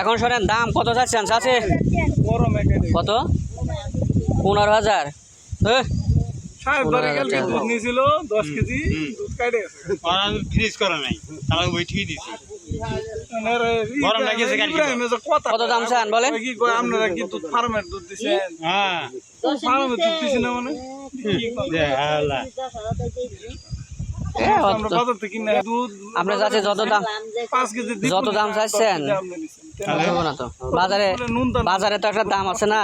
এখন শোনেন দাম কত যাচ্ছেন আছে কত? পনেরো হাজার। ইব্রাহিমের কত দাম চান বলেন? আপনারা কি দুধ ফার্মের দুধ দিছেন? হ্যাঁ। ফার্মের দুধ দিছি মানে? আমরা কিনে দুধ আপনার কাছে যত দাম যত দাম চাইছেন? হবে তো। বাজারে বাজারে তো একটা দাম আছে না?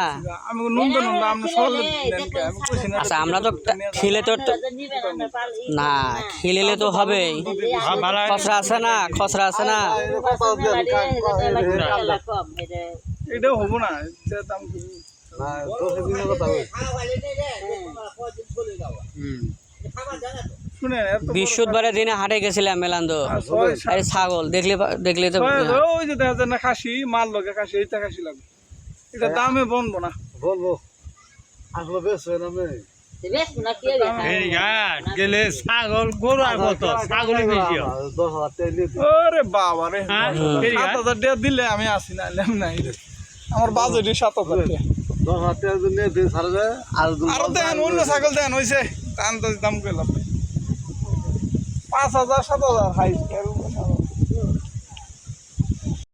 আচ্ছা আমরা তো খেলে তো না খেলেলে তো হবেই। হ্যাঁ, খসড়া আছে না খসড়া আছে না? এটাও হব না দাম কি? শুনেন এত বড় বৃহস্পতিবারে দিনে হাটে গেছিলাম মেলান্দো। আর সাত- আরে ছাগল দেখলে দেখলে তো ওই যে দেখা যায় না খাসি মাল লগে খাসি এইটা খাসি লাগবে। এটা দামে বনবো না। বলব আসলে বেশ হয় না ছাগল গরু আর কত ছাগলই বেশি হয়। দশ হাজার টাকা নিয়ে দিই। ওরে বাবা রে। হ্যাঁ, সাত হাজার টাকা দিলে আমি আসি না এলাম নাই আমার বাজেটই সাত হাজার টাকা। দশ হাজার টাকা যদি নিয়ে দিই সারা যায় আরও দেন অন্য ছাগল দেন হয়েছে দাম তো দাম কইলাম। পাঁচ হাজার সাত হাজার হাই